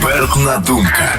Експертна думка.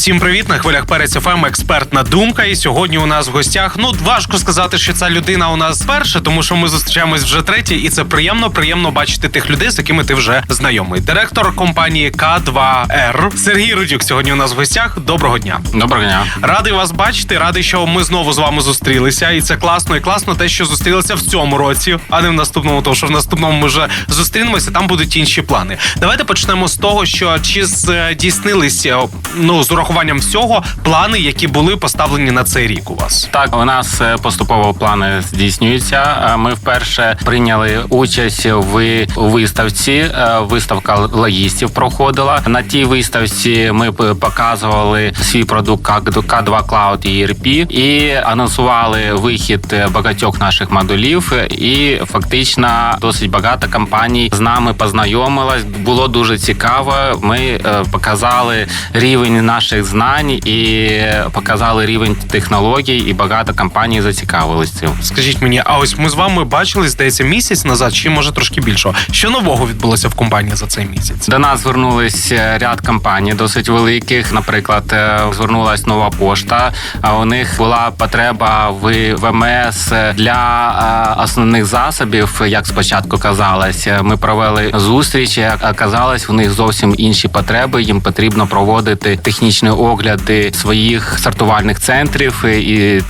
Всім привіт на хвилях Перець ФМ, експертна думка. І сьогодні у нас в гостях. Ну важко сказати, що ця людина у нас перша, тому що ми зустрічаємось вже третій, і це приємно, приємно бачити тих людей, з якими ти вже знайомий. Директор компанії К2Р Сергій Рудюк. Сьогодні у нас в гостях. Доброго дня. Доброго дня. Радий вас бачити. Радий, що ми знову з вами зустрілися. І це класно і класно, те, що зустрілися в цьому році, а не в наступному, тому що в наступному ми вже зустрінемося. Там будуть інші плани. Давайте почнемо з того, що чи здійснилися ну з урахуванням всього плани, які були поставлені на цей рік у вас. Так, у нас е, поступово плани здійснюються. Е, Ми вперше прийняли участь в виставці. Е, Виставка логістів проходила. На тій виставці ми показували свій продукт К2 Cloud ERP і анонсували вихід багатьох наших модулів. І фактично досить багато компаній з нами познайомилась. Було дуже цікаво. Ми показали рівень наших знань і показали рівень технологій, і багато компаній зацікавились цим. Скажіть мені, а ось ми з вами бачились, здається, місяць назад, чи може трошки більше. Що нового відбулося в компанії за цей місяць? До нас звернулись е, ряд компаній досить великих. Наприклад, е, звернулась нова пошта. А у них була потреба в ВМС для е, основних засобів. Як спочатку казалось, Ми провели зустріч. а Оказалось, у них зовсім інші потреби. Їм потрібно проводити технічні огляди своїх сортувальних центрів і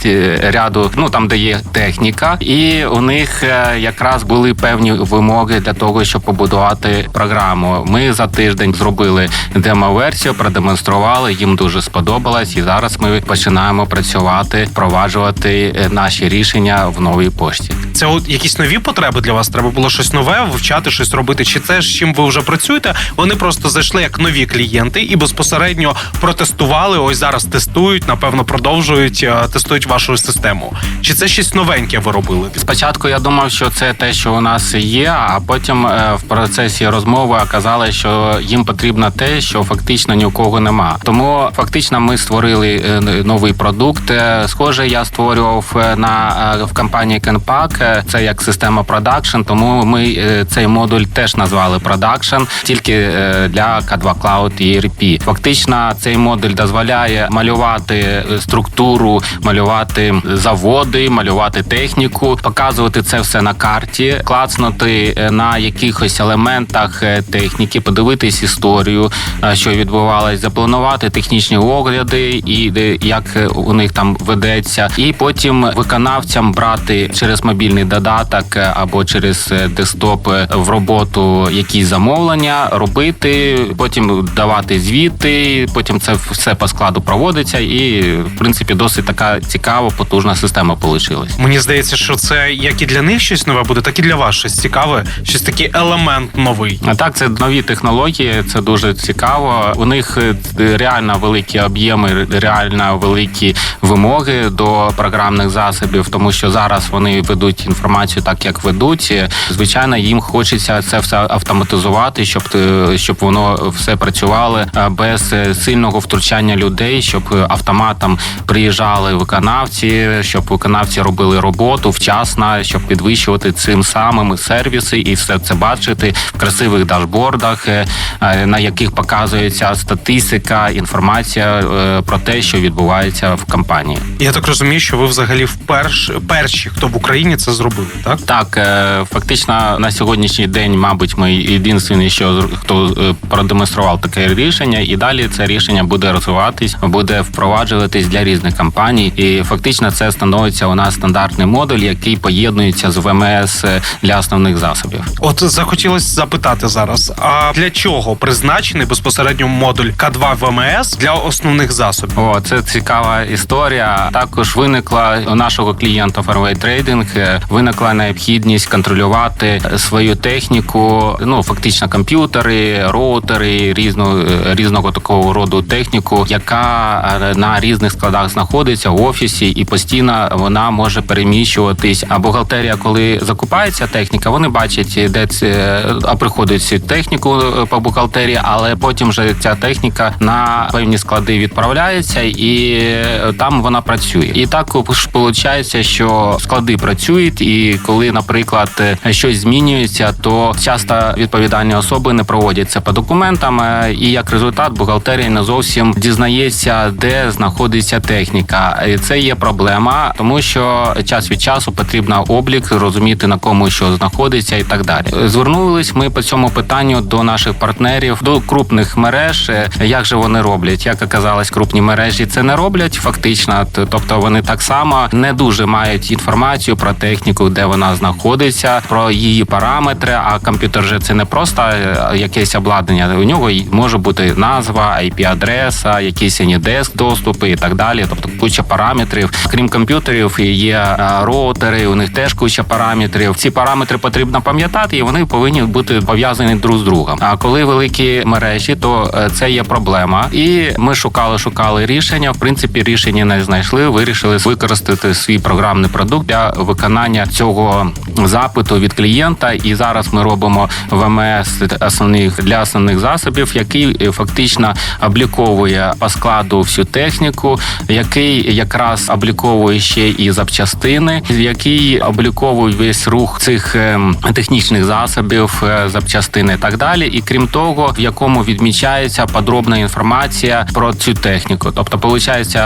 ряду, ну там де є техніка, і у них е, якраз були певні вимоги для того, щоб побудувати програму. Ми за тиждень зробили демо-версію, продемонстрували. Їм дуже сподобалось, і зараз ми починаємо працювати, впроваджувати е, наші рішення в новій пошті. Це от якісь нові потреби для вас? Треба було щось нове, вивчати, щось робити. Чи це з чим ви вже працюєте? Вони просто зайшли як нові клієнти і безпосередньо протестували. Ось зараз тестують, напевно, продовжують е, тестують вашу систему. Чи це щось новеньке ви робили? Спочатку я думав, що це те, що у нас є, а потім е, в процесі розмови оказалось, що їм потрібно те, що фактично ні у кого нема. Тому фактично ми створили е, новий продукт. Схоже, я створював на в компанії. Е, Це як система продакшн. Тому ми цей модуль теж назвали продакшн, тільки для K2 Cloud ERP. Фактично, цей модуль дозволяє малювати е, структуру, малювати заводи, малювати техніку, показувати це все на карті, клацнути е, на якихось елементах е, техніки, подивитись історію, що відбувалось, запланувати технічні огляди і як у них там ведеться, і потім виконавцям брати через мобільний додаток або через десктоп в роботу якісь замовлення, робити, потім давати звіти, потім це все по складу проводиться, і в принципі досить така цікава, потужна система вийшла. Мені здається, що це як і для них щось нове буде, так і для вас щось цікаве, щось такий елемент новий. А так, це нові технології, це дуже цікаво. У них е, реально великі об'єми, реально великі вимоги до програмних засобів, тому що зараз вони ведуть інформацію так, як ведуть. Звичайно, їм хочеться це все автоматизувати, щоб е, щоб воно все працювало е, без е, сильного втручання людей, щоб е, автоматом приїжджали виконавці, щоб виконавці робили роботу вчасно, щоб підвищувати цим самим сервіси і все це бачити в красивих дашбордах, е, е, на яких показується статистика, інформація про те, що відбувається в компанії. Я так розумію, що ви взагалі вперше перші, хто в Україні це зробили, так? Так, фактично на сьогоднішній день, мабуть, ми єдиний, що хто продемонстрував таке рішення, і далі це рішення буде розвиватись, буде впроваджуватись для різних компаній. І фактично це становиться у нас стандартний модуль, який поєднується з ВМС для основних засобів. От захотілося запитати зараз: а для чого призначений безпосередньо модуль К2 ВМС для основних засобів? О, це цікава історія. Також виникла у нашого клієнта Fairway Trading, е, виникла необхідність контролювати свою техніку. Ну фактично комп'ютери, роутери, різного різного такого роду техніку. Техніку, яка е, на різних складах знаходиться в офісі, і постійно вона може переміщуватись. А бухгалтерія, коли закупається техніка, вони бачать, де це приходить цю техніку е, по бухгалтерії, але потім вже ця техніка на певні склади відправляється, і е, там вона працює. І так виходить, що склади працюють, і коли, наприклад, е, щось змінюється, то часто відповідальні особи не проводять це по документам, е, і як результат бухгалтерія не зовсім дізнається, де знаходиться техніка. І це є проблема, тому що час від часу потрібно облік, розуміти на кому що знаходиться, і так далі. Звернулись ми по цьому питанню до наших партнерів, до крупних мереж. Як же вони роблять? Як оказалось, крупні мережі це не роблять фактично. Тобто вони так само не дуже мають інформацію про техніку, де вона знаходиться, про її параметри. А комп'ютер же це не просто е, якесь обладнання. У нього може бути назва, IP-адреса, якісь AnyDesk доступи і так далі. Тобто куча параметрів. Крім комп'ютерів, є е, роутери. У них теж куча параметрів. Ці параметри потрібно пам'ятати, і вони повинні бути пов'язані друг з другом. А коли великі мережі, то е, це є проблема. І ми шукали, шукали рішення. В принципі, рішення не знайшли. Вирішили використати свій програмний продукт для виконання цього запиту від клієнта. І зараз ми робимо ВМС основних для основних засобів, який е, фактично обліковує по складу всю техніку, який якраз обліковує ще і запчастини, який обліковує весь рух цих ем, технічних засобів, е, запчастини і так далі. І крім того, в якому відмічається подробна інформація про цю техніку. Тобто, виходить,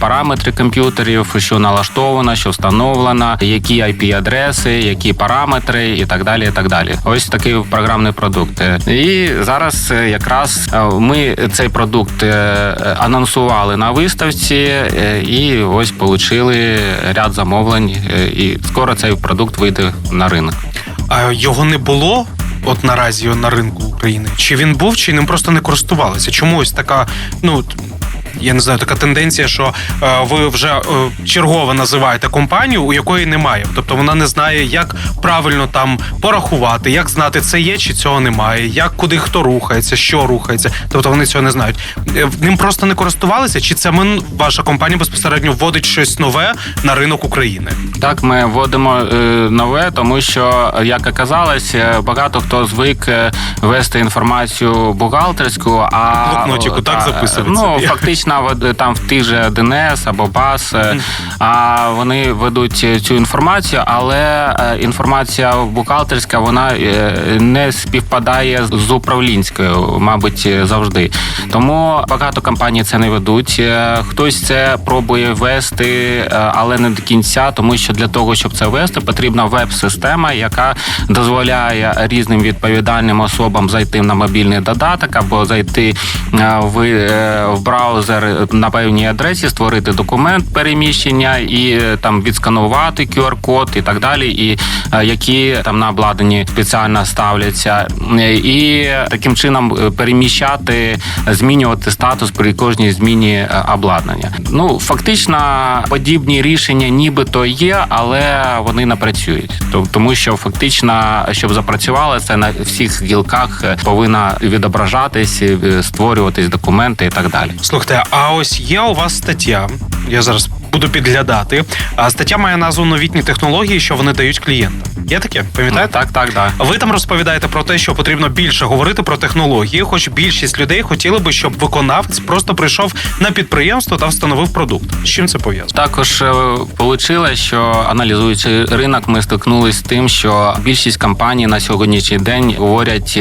параметри комп'ютерів, що налаштовано, що встановлено, які IP-адреси, які параметри і так далі. І так далі. Ось такий програмний продукт. Е, І зараз е, якраз ми цей продукт анонсували на виставці, е, і ось отримали ряд замовлень. е, І скоро цей продукт вийде на ринок. А його не було от наразі на ринку України? Чи він був, чи ним просто не користувалися? Чому ось така, ну. Я не знаю, така тенденція, що е, ви вже е, чергово називаєте компанію, у якої немає. Тобто вона не знає, як правильно там порахувати, як знати, це є чи цього немає, як куди хто рухається, що рухається. Тобто вони цього не знають. Е, Ним просто не користувалися, чи це ми, ваша компанія безпосередньо вводить щось нове на ринок України? Так, ми вводимо е, нове, тому що, як оказалось, багато хто звик вести інформацію бухгалтерську, а Блокнотику, так, та, записувати Ну собі. Фактично, там в тих же ДНС або БАС, е, а вони ведуть цю інформацію, але е, інформація бухгалтерська вона е, не співпадає з управлінською, мабуть, завжди. Тому багато компаній це не ведуть. Хтось це пробує вести, але не до кінця, тому що для того, щоб це вести, потрібна веб-система, яка дозволяє різним відповідальним особам зайти на мобільний додаток або зайти в, в браузер на певній адресі, створити документ переміщення і е, там відсканувати QR-код і так далі, і е, які там на обладнанні спеціально ставляться, Е, і таким чином переміщати, змінювати статус при кожній зміні обладнання. Ну фактично подібні рішення нібито є, але вони не працюють. Тому що фактично, щоб запрацювало, це на всіх гілках повинна відображатись, створюватись документи і так далі. Слухайте, а ось є у вас стаття. Я зараз буду підглядати. А стаття має назву новітні технології, що вони дають клієнтам. Є таке? Пам'ятаєте? Так, так, так. Ви там розповідаєте про те, що потрібно більше говорити про технології, хоч більшість людей хотіли би, щоб виконавець просто прийшов на підприємство та встановив продукт. З чим це пов'язано? Також вийшло, що аналізуючи ринок, ми стикнулися з тим, що більшість компаній на сьогоднішній день говорять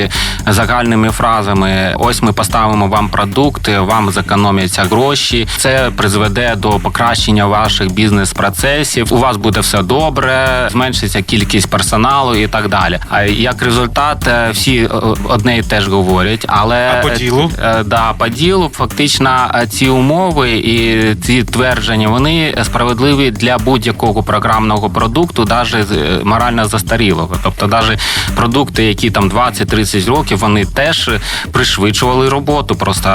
загальними фразами: ось ми поставимо вам продукт, вам зекономляться гроші. Це призведе до покращення ваших бізнес-процесів. У вас буде все добре, зменшиться кількість персоналу і так далі. А як результат, е, всі е, одне і те ж говорять, але А по ділу? Е, Да, по ділу фактично ці умови і ці твердження вони справедливі для будь-якого програмного продукту, навіть морально застарілого. Тобто, навіть продукти, які там 20-30 років, вони теж пришвидшували роботу просто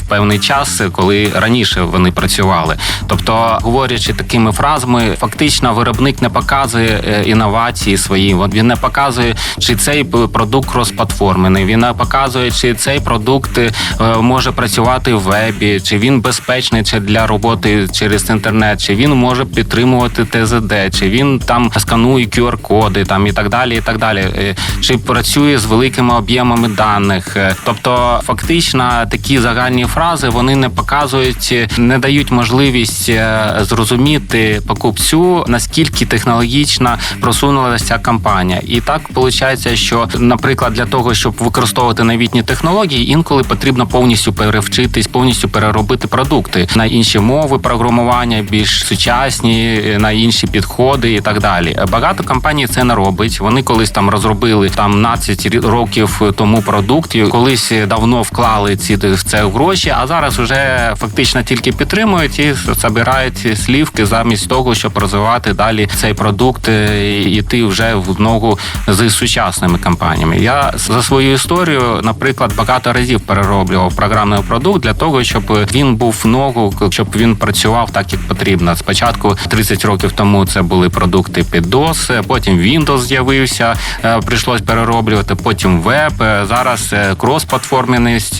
в певний час, коли раніше вони працювали. Тобто говорячи такими фразами, фактично виробник не показує інновації свої. От Він не показує, чи цей продукт кросплатформений, він не показує, чи цей продукт е, може працювати в вебі, чи він безпечний чи для роботи через інтернет, чи він може підтримувати ТЗД, чи він там сканує QR-коди там і так далі. І так далі. Е, Чи працює з великими об'ємами даних. Е, Тобто, фактично, такі загальні фрази вони не показують, не дають можливість зрозуміти покупцю, наскільки технологічно просунулася ця компанія. І так виходить, що, наприклад, для того, щоб використовувати новітні технології, інколи потрібно повністю перевчитись, повністю переробити продукти на інші мови програмування, більш сучасні, е, на інші підходи і так далі. Багато компаній це не робить. Вони колись там розробили там 12 років тому продукт, і колись давно вклали ці в це гроші, а зараз вже фактично тільки підтримують і забирають слівки замість того, щоб розвивати далі цей продукт е, і йти вже в ногу з сучасними компаніями. Я за свою історію, наприклад, багато разів перероблював програмний продукт для того, щоб він був в ногу, щоб він працював так, як потрібно. Спочатку 30 років тому це були продукти під DOS, потім Windows з'явився, е, прийшлось перероблювати. Потім веб. е, Зараз е, крос-платформеність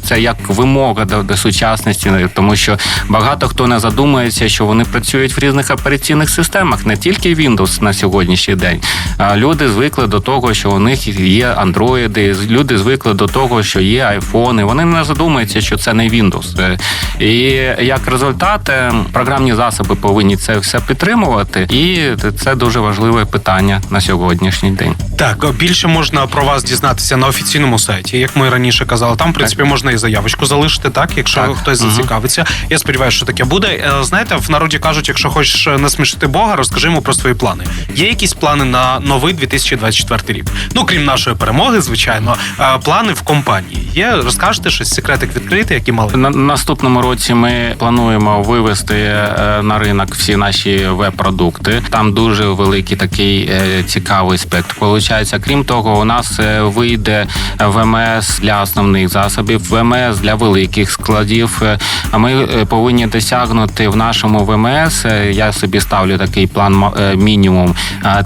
це як вимога до, до сучасності, тому що багато хто не задумується, що вони працюють в різних операційних системах, не тільки Windows на сьогоднішній день. А люди звикли до того, що у них є андроїди, люди звикли до того, що є айфони. Вони не задумуються, що це не Windows. Е, І як результат, е, програмні засоби повинні це все підтримувати, і це дуже важливе питання на сьогоднішній день. Так, більше можна про вас дізнатися на офіційному сайті, як ми раніше казали. Там, в принципі, можна і заявочку залишити, так, якщо Так. хтось Мгм. зацікавиться. Я сподіваюся, що таке буде. Е, Знаєте, в народі кажуть, якщо хочеш е, насмішити Бога, розкажи йому про свої плани. Є якісь плани на новий 2024 рік? Ну, крім нашої перемоги, звичайно, е, плани в компанії. Є, розкажете щось, секретик відкрити, які мали? На наступному році ми плануємо вивести е, на ринок всі наші веб-продукти. Там дуже великий такий е, цікавий спектр. Получається, крім того, у нас е, вийде ВМС для основних засобів, ВМС для великих складів. А ми повинні досягнути в нашому ВМС. Я собі ставлю такий план мінімум.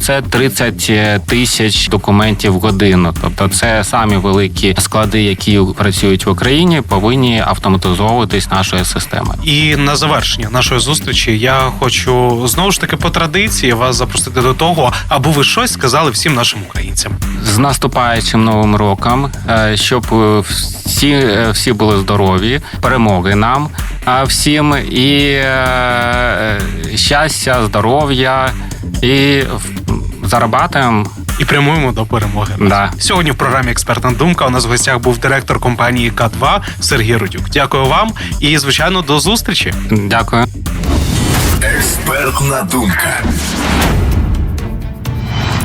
Це 30 тисяч документів в годину. Тобто, це самі великі склади, які працюють в Україні, повинні автоматизовуватись нашою системою. І на завершення нашої зустрічі я хочу знову ж таки по традиції вас запросити до того, аби ви щось сказали всім нашим українцям. З наступаючим новим роком, е, щоб е, всі, е, всі були здорові, перемоги нам всім і щастя, здоров'я і зарабатуємо. І прямуємо до перемоги. Да. Сьогодні в програмі Експертна думка у нас в гостях був директор компанії К2 Сергій Рудюк. Дякую вам і звичайно до зустрічі. Дякую. Експертна думка.